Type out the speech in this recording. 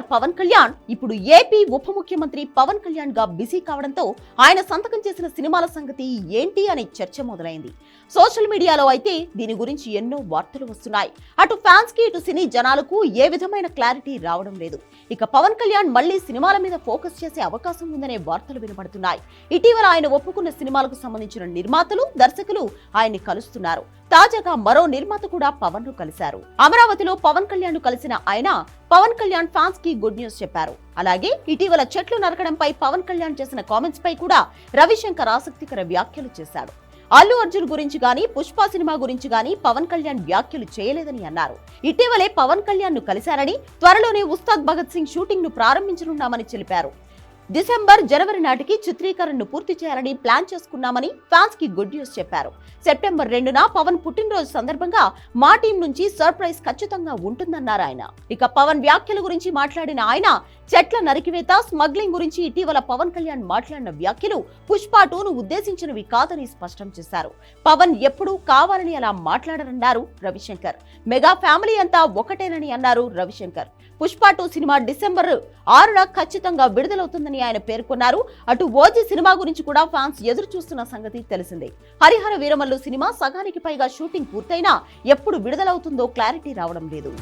Star Pawan Kalyan ఇప్పుడు AP ఉప ముఖ్యమంత్రి పవన్ కళ్యాణ్గా బిజీ కావడంతో ఆయన సంతకం చేసిన సినిమాల సంగతి ఏంటి అనే చర్చ మొదలైంది. సోషల్ మీడియాలో అయితే దీని గురించి ఎన్నో వార్తలు వస్తున్నాయి. అటు ఫ్యాన్స్కి ఇటు సినీ జనాలకు ఏ విధమైన క్లారిటీ రావడం లేదు. ఇక పవన్ కళ్యాణ్ మళ్ళీ సినిమాల మీద ఫోకస్ చేసే అవకాశం ఉందనే వార్తలు వినబడుతున్నాయి. ఇటీవల ఆయన ఒప్పుకున్న సినిమాలకు సంబంధించిన నిర్మాతలు దర్శకులు ఆయన్ని కలుస్తున్నారు. తాజాగా మరో నిర్మాత కూడా పవన్ను కలిశారు. అమరావతిలో పవన్ కళ్యాణ్ను కలిసిన ఆయన పవన్ కళ్యాణ్ ఫ్యాన్స్కి గుడ్ న్యూస్ చెప్పారు. అలాగే ఇటీవల చెట్లు నరకడంపై పవన్ కళ్యాణ్ చేసిన కామెంట్స్ పై కూడా రవిశంకర్ ఆసక్తికర వ్యాఖ్యలు చేశాడు. అల్లు అర్జున్ గురించి గాని పుష్ప సినిమా గురించి గాని పవన్ కళ్యాణ్ వ్యాఖ్యలు చేయలేదని అన్నారు. ఇటీవలే పవన్ కళ్యాణ్ను కలిశారని త్వరలోనే ఉస్తాద్ భగత్ సింగ్ షూటింగ్ను ప్రారంభించనున్నామని తెలిపారు. డిసెంబర్ జనవరి నాటికి చిత్రీకరణను పూర్తి చేయాలని ప్లాన్ చేసుకున్నామని ఫ్యాన్స్కి గుడ్ న్యూస్ చెప్పారు. సెప్టెంబర్ రెండున పవన్ పుట్టినరోజు సందర్భంగా మా టీం నుంచి సర్ప్రైజ్ ఖచ్చితంగా ఉంటుందన్నారు ఆయన. ఇక పవన్ వ్యాఖ్యల గురించి మాట్లాడిన ఆయన చెట్ల నరికివేత స్మగ్లింగ్ గురించి ఇటీవల పవన్ కళ్యాణ్ మాట్లాడిన వ్యాఖ్యలు పుష్ప టూను ఉద్దేశించినవి కాదని స్పష్టం చేశారు. పవన్ ఎప్పుడూ కావాలని అలా మాట్లాడరన్నారు రవిశంకర్. మెగా ఫ్యామిలీ అంతా ఒకటేనని అన్నారు Ravishankar. Pushpa two cinema December ఆరున ఖచ్చితంగా విడుదలవుతుందని ఆయన పేర్కొన్నారు. అటు ఓజీ సినిమా గురించి కూడా ఫ్యాన్స్ ఎదురు చూస్తున్న సంగతి తెలిసిందే. హరిహర వీరమల్లు సినిమా సగానికి పైగా షూటింగ్ పూర్తయినా ఎప్పుడు విడుదలవుతుందో క్లారిటీ రావడం లేదు.